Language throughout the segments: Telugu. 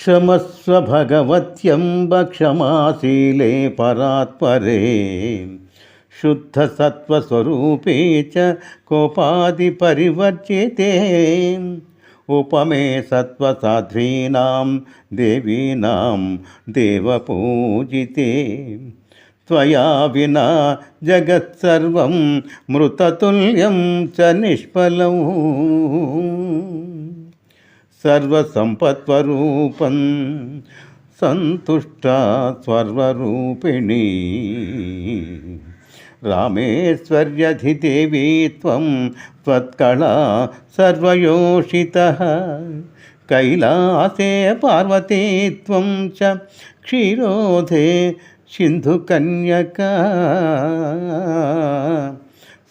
క్షమస్వ భగవత్యంబ క్షమాశీలే పరాత్పరే. శుద్ధసత్వస్వరూపే చ కోపాది పరివర్జితే. ఉపమే సత్వసాధ్వీనాం దేవీనాం దేవపూజితే. త్వయా వినా జగత్సర్వం మృతతుల్యం చ నిష్ఫలం. सर्वसम्पत्स्वरूपं सन्तुष्टा सर्वरूपिणी रामेश्वर्यधिदेवी त्वं त्वत्कला सर्वयोषितः। कैलासे पार्वती त्वं च क्षीरोधे सिन्धुकन्यका।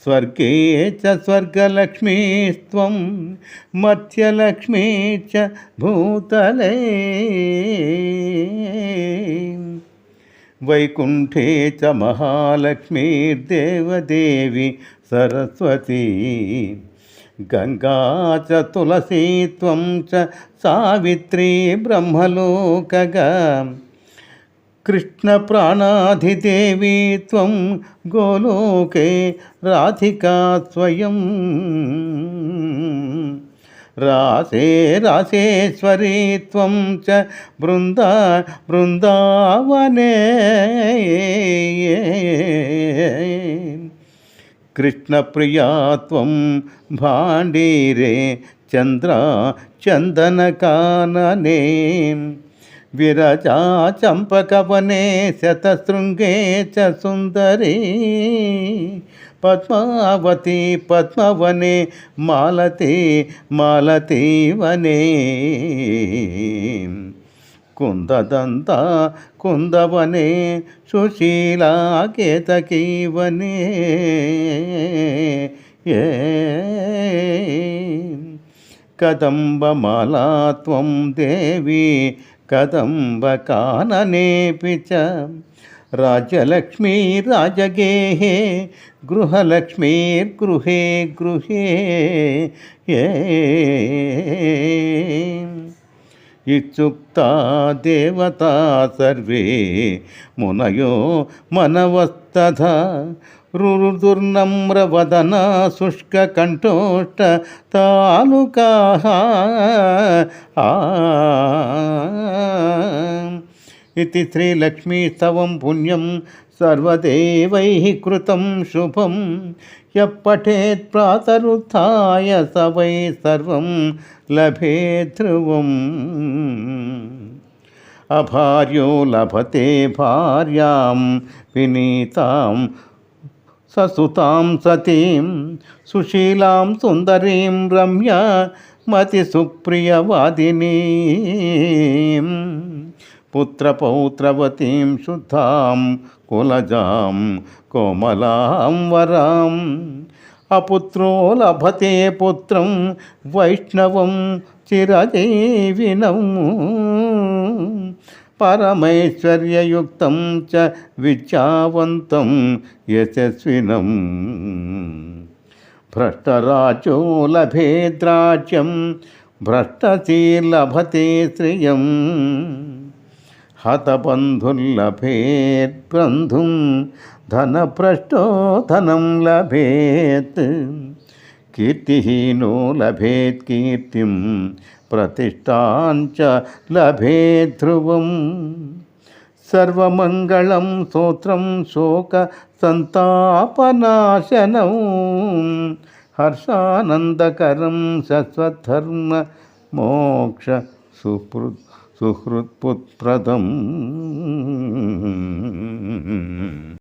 స్వర్గే చ స్వర్గలక్ష్మీస్వం మత్స్యలక్ష్మీ చ భూతలే. వైకుంఠే చ మహాలక్ష్మీర్దేవదేవి సరస్వతి. గంగా చ తులసీ చ సావిత్రీ బ్రహ్మలోకగా. కృష్ణప్రాణాధిదేవి త్వం గోలోకే రాధికా స్వయం. రాసే రాసేశ్వరీ త్వం చ బృందా బృందావనే. కృష్ణప్రియా త్వం భాండీరే చంద్ర చందనకాననే. విరచాచంపకవనే శతశృంగే చ సుందరీ. పద్మావతి పద్మవనే మాలతి మాలతి వనే కుందదంత కుందవనే సుశీలా కేతకీవనే ఏ కదంబమాలా త్వం దేవి कदम्बकाननेऽपि च गृहलक्ष्मीर्गृहे गृहे ये ఇచ్చుక్తా దేవతా సర్వే మునయో మనవస్త రుదుర్నమ్రవదన శుష్కంఠోష్ట తాలూకా. ఇది శ్రీలక్ష్మీస్తవం పుణ్యం सर्वदेवैः कृतं शुभं यः पठेत् प्रातरुत्थाय स वै सर्वं लभे ध्रुवम् अभार्यो लभते भार्यां विनीतां ससुतां सतीं सुशीलां सुन्दरीं रम्या मतिसुप्रियवादिनीं పుత్రపౌత్రవతీం శుద్ధాం కులజాం కోమలాం వరాం అపుత్రో లభతే పుత్రం వైష్ణవం చిరజీవినం పరమైశ్వర్యయుక్తం చ విద్యావంతం యశస్వినం భ్రష్టరాజో లభేద్రాజ్యం భ్రష్టశీలభతే శ్రియం హతబంధుల్లభేద్బంధుం ధనప్రష్టోధనం లభేత్. కీర్తిహీనో లభేత్ కీర్తిం ప్రతిష్టాంచ లభేత్ ధ్రువం. సర్వమంగళం స్తోత్రం శోక సంతాపనాశనం. హర్షానందకరం సస్వధర్మ మోక్ష సుపృత్ സുഹൃത്പുത്രതം.